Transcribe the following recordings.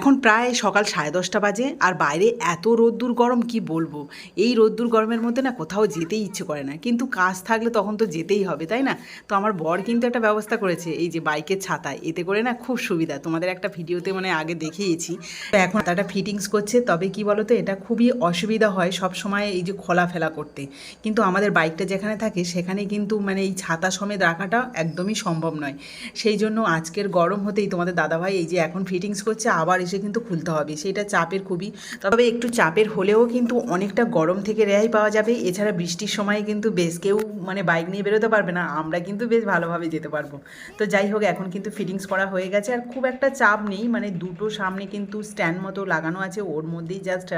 এখন প্রায় সকাল সাড়ে দশটা বাজে, আর বাইরে এত রোদ্দুর গরম, কি বলব? এই রোদ্দুর গরমের মধ্যে না কোথাও যেতেই ইচ্ছে করে না। কিন্তু কাজ থাকলে তখন তো যেতেই হবে, তাই না? তো আমার বর কিন্তু একটা ব্যবস্থা করেছে, এই যে বাইকের ছাতা, এতে করে না খুব সুবিধা। তোমাদের একটা ভিডিওতে মানে আগে দেখিয়েছি। তো এখন ছাতাটা ফিটিংস করছে, তবে কি বলো তো এটা খুবই অসুবিধা হয় সব সময় এই যে খোলা ফেলা করতে। কিন্তু আমাদের বাইকটা যেখানে থাকে, সেখানে কিন্তু মানে এই ছাতা সমেত রাখাটা একদমই সম্ভব নয়। সেই জন্য আজকের গরম হতেই তোমাদের দাদাভাই এই যে এখন ফিটিংস করছে, আবার এসে কিন্তু খুলতে হবে, সেটা চাপের খুবই। তবে একটু চাপের হলেও কিন্তু অনেকটা গরম থেকে রেহাই পাওয়া যাবে। এছাড়া বৃষ্টির সময় কিন্তু বেশ কেউ মানে বাইক নিয়ে বেরোতে পারবে না, আমরা কিন্তু বেশ ভালোভাবে যেতে পারব। তো যাই হোক, এখন কিন্তু ফিটিংস করা হয়ে গেছে আর খুব একটা চাপ নেই মানে দুটো সামনে কিন্তু স্ট্যান্ড মতো লাগানো আছে, ওর মধ্যেই জাস্ট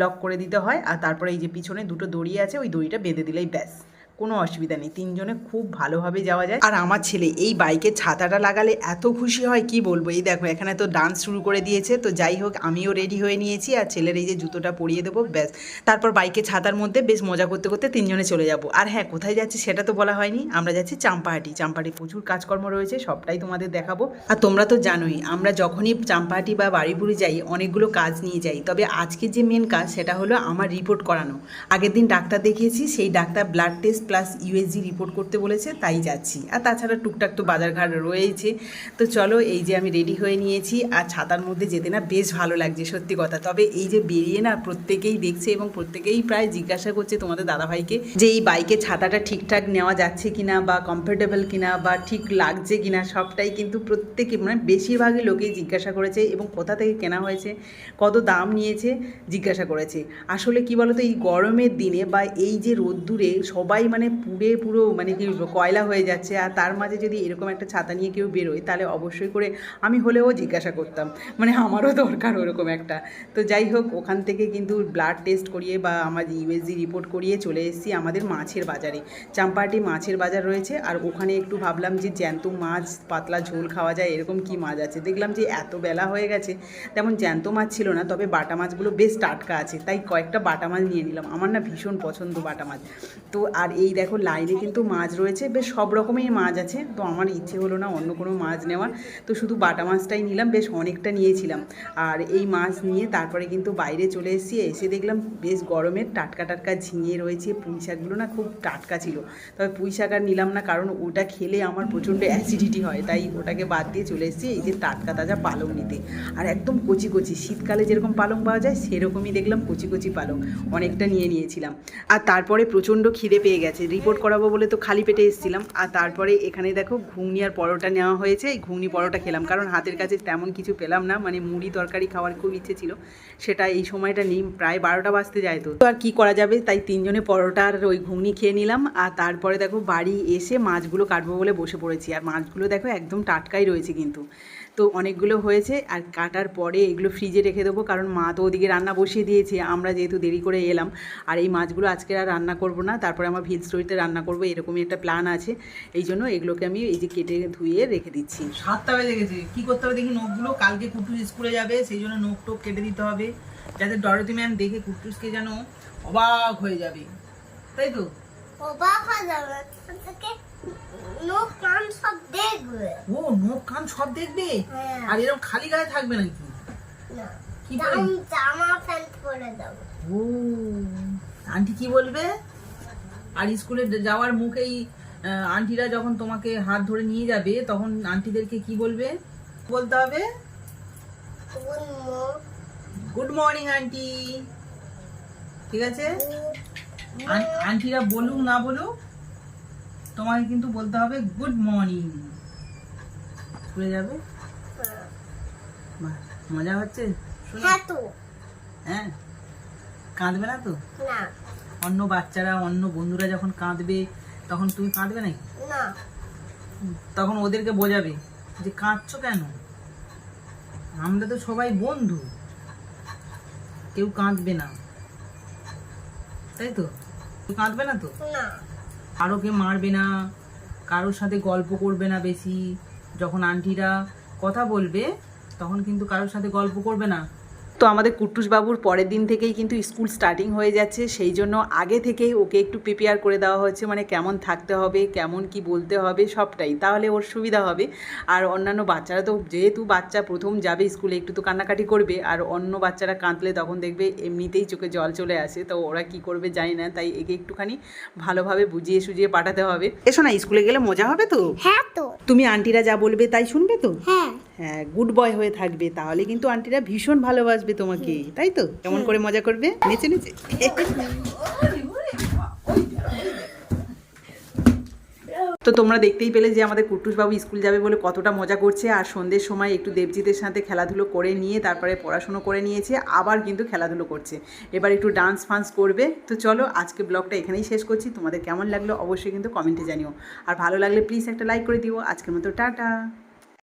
লক করে দিতে হয়। আর তারপরে এই যে পিছনে দুটো দড়ি আছে, ওই দড়িটা বেঁধে দিলেই ব্যাস। কোনো অসুবিধা নেই। তিনজনে খুব ভালোভাবে যাওয়া যায়। আর আমার ছেলে এই বাইকের ছাতাটা লাগালে এত খুশি হয়, কি বলব? এই দেখো, এখানে তো ডান্স শুরু করে দিয়েছে। তো যাই হোক, আমিও রেডি হয়ে নিয়েছি আর ছেলের এই যে জুতোটা পরিয়ে দেবো, ব্যাস। তারপর বাইকের ছাতার মধ্যে বেশ মজা করতে করতে তিনজনে চলে যাব। আর হ্যাঁ কোথায় যাচ্ছি সেটা তো বলা হয়নি। আমরা যাচ্ছি চাম্পাহাটি। চাম্পাহাটি প্রচুর কাজকর্ম রয়েছে, সবটাই তোমাদের দেখাবো। আর তোমরা তো জানোই, আমরা যখনই চাম্পাহাটি বা বাড়িপুরি যাই, অনেকগুলো কাজ নিয়ে যাই। তবে আজকে যে মেন কাজ, সেটা হলো আমার রিপোর্ট করানো। আগের দিন ডাক্তার দেখিয়েছি, সেই doctor blood test plus USG report করতে বলেছে, তাই যাচ্ছি। আর তাছাড়া টুকটাক তো বাজারঘাট রয়েছে তো চলো এই যে আমি রেডি হয়ে নিয়েছি, আর ছাতার মধ্যে যেতে না বেশ ভালো লাগছে, সত্যি কথা। তবে এই যে বেরিয়ে না প্রত্যেকেই দেখছে এবং প্রত্যেকেই প্রায় জিজ্ঞাসা করছে তোমাদের দাদাভাইকে যে এই বাইকে ছাতাটা ঠিকঠাক নেওয়া যাচ্ছে কিনা বা কমফোর্টেবল কিনা বা ঠিক লাগছে কিনা, সবটাই কিন্তু প্রত্যেকে মানে বেশিরভাগই লোকেই জিজ্ঞাসা করেছে এবং কোথা থেকে কেনা হয়েছে, কত দাম নিয়েছে জিজ্ঞাসা করেছে। আসলে কি বলতো, এই গরমের দিনে বা এই যে রোদ্দুরে সবাই মানে পুড়ে পুরো মানে কি কয়লা হয়ে যাচ্ছে আর তার মাঝে যদি এরকম একটা ছাতা নিয়ে কেউ বেরোয়, তাহলে অবশ্যই করে আমি হলেও জিজ্ঞাসা করতাম। মানে আমারও দরকার ওরকম একটা। তো যাই হোক, ওখান থেকে কিন্তু ব্লাড টেস্ট করিয়ে বা আমার ইউএসজি রিপোর্ট করিয়ে চলে এসেছি আমাদের মাছের বাজারে। চাম্পাহাটি মাছের বাজার রয়েছে আর ওখানে একটু ভাবলাম যে জ্যান্ত মাছ, পাতলা ঝোল খাওয়া যায়, এরকম কি মাছ আছে? দেখলাম যে এত বেলা হয়ে গেছে, তেমন জ্যান্ত মাছ ছিল না, তবে বাটা মাছগুলো বেশ টাটকা আছে, তাই কয়েকটা বাটা মাছ নিয়ে নিলাম। আমার না ভীষণ পছন্দ বাটা মাছ। তো আর এই দেখো লাইনে কিন্তু মাছ রয়েছে, বেশ সব রকমের মাছ আছে। তো আমার ইচ্ছে হলো না অন্য কোনো মাছ নেওয়ার তো শুধু বাটা মাছটাই নিলাম, বেশ অনেকটা নিয়েছিলাম। আর এই মাছ নিয়ে তারপরে কিন্তু বাইরে চলে এসেছি, এসে দেখলাম বেশ গরমের টাটকা টাটকা ঝিঙে রয়েছে, পুঁই শাকগুলো না খুব টাটকা ছিল। তবে পুঁই শাক আর নিলাম না, কারণ ওটা খেলে আমার প্রচণ্ড অ্যাসিডিটি হয়, তাই ওটাকে বাদ দিয়ে চলে এসেছি, এই যে টাটকা তাজা পালং নিতে। আর একদম কচি কচি, শীতকালে যেরকম পালং পাওয়া যায়, সেরকমই দেখলাম কচি কচি পালং, অনেকটা নিয়ে নিয়েছিলাম। আর তারপরে প্রচণ্ড খিদে পেয়ে গেছে। রিপোর্ট করাবো বলে তো খালি পেটে এসেছিলাম। আর তারপরে এখানে দেখো ঘুগনি আর পরোটা নেওয়া হয়েছে। এই ঘুগনি পরোটা খেলাম। কারণ হাতের কাছে তেমন কিছু পেলাম না। মানে মুড়ি তরকারি খাওয়ার খুব ইচ্ছে ছিল। সেটা এই সময়টা নেই। প্রায় বারোটা বাজতে যায় তো। আর কি করা যাবে? তাই তিনজনে পরোটা আর ওই ঘুগনি খেয়ে নিলাম। আর তারপরে দেখো বাড়ি এসে মাছগুলো কাটবো বলে বসে পড়েছি। আর মাছগুলো দেখো একদম টাটকাই রয়েছে কিন্তু। তো অনেকগুলো হয়েছে। আর কাটার পরে এগুলো ফ্রিজে রেখে দেবো। কারণ মা তো ওদিকে রান্না বসিয়ে দিয়েছে। আমরা যেহেতু দেরি করে এলাম। আর এই মাছগুলো আজকে আর রান্না করব না। তারপরে আমার স্টোরিতে রান্না করব এরকমই একটা প্ল্যান আছে। এই জন্য এগুলোকে আমি এই যে কেটে ধুয়ে রেখে দিচ্ছি। সাতটা বেজে গেছে। কী করতে হবে দেখি নখগুলো? কালকে কুটুস স্কুলে যাবে সেই জন্য নখ টোক কেটে দিতে হবে। যাতে ডরতি ম্যাম দেখে কুটুসকে যেন অবাক হয়ে যাবে। তাই তো? অবাক হয়ে যাবে। থেকে কান সব দেখবে। ও নখ কান সব দেখবে? হ্যাঁ। আর এরকম খালি গায়ে থাকবে নাকি? কি করে? জামা প্যান্ট পরে দাও ও আন্টি কি বলবে? আর স্কুলে যাওয়ার মুখেই আন্টিরা যখন তোমাকে হাত ধরে নিয়ে যাবে তখন আন্টিদেরকে কি বলবে? বলতে হবে গুড মর্নিং আন্টি. ঠিক আছে? আন্টিরা বলুক না বলুক তোমাকে কিন্তু বলতে হবে গুড মর্নিং স্কুলে যাবে? মজা হচ্ছে? হ্যাঁ হ্যাঁ? কাঁদবে না তো? না। অন্য বাচ্চারা অন্য বন্ধুরা যখন কাঁদবে তখন তুমি কাঁদবে নাকি? না। তখন ওদেরকে বোঝাবে যে কাঁদছো কেন? আমরা তো সবাই বন্ধু। কেউ কাঁদবে না। তাই তো? কেউ কাঁদবে না তো? কারোকে মারবে না কারোর সাথে গল্প করবে না বেশি। যখন আন্টিরা কথা বলবে তখন কিন্তু কারোর সাথে গল্প করবে না। তো আমাদের কুট্টুস বাবুর পরের দিন থেকেই কিন্তু স্কুল স্টার্টিং হয়ে যাচ্ছে সেই জন্য আগে থেকেই ওকে একটু প্রিপেয়ার করে দেওয়া হচ্ছে মানে কেমন থাকতে হবে কেমন কি বলতে হবে সবটাই। তাহলে ওর সুবিধা হবে। আর অন্যান্য বাচ্চারা তো যেহেতু বাচ্চা প্রথম যাবে স্কুলে একটু তো কান্নাকাটি করবে আর অন্য বাচ্চারা কাঁদলে তখন দেখবে এমনিতেই চোখে জল চলে আসে তো ওরা কি করবে জানি না তাই একে একটুখানি ভালোভাবে বুঝিয়ে সুঝিয়ে পাঠাতে হবে। এসো না স্কুলে গেলে মজা হবে তো? হ্যাঁ তো। তুমি আন্টিরা যা বলবে তাই শুনবে তো? হ্যাঁ। হ্যাঁ গুড বয় হয়ে থাকবে তাহলে কিন্তু আন্টিরা ভীষণ ভালোবাসবে তোমাকে তাই তো? কেমন করে মজা করবে? নেচে নেচে। তো তোমরা দেখতেই পেলে যে আমাদের কুটুসবাবু স্কুল যাবে বলে কতটা মজা করছে আর সন্ধ্যের সময় একটু দেবজিতের সাথে খেলাধুলো করে নিয়ে তারপরে পড়াশুনো করে নিয়েছে আবার কিন্তু খেলাধুলো করছে। এবার একটু ডান্স ফান্স করবে। তো চলো আজকে ব্লগটা এখানেই শেষ করছি। তোমাদের কেমন লাগল অবশ্যই কিন্তু কমেন্টে জানিও। আর ভালো লাগলে প্লিজ একটা লাইক করে দিও। আজকের মতো টাটা।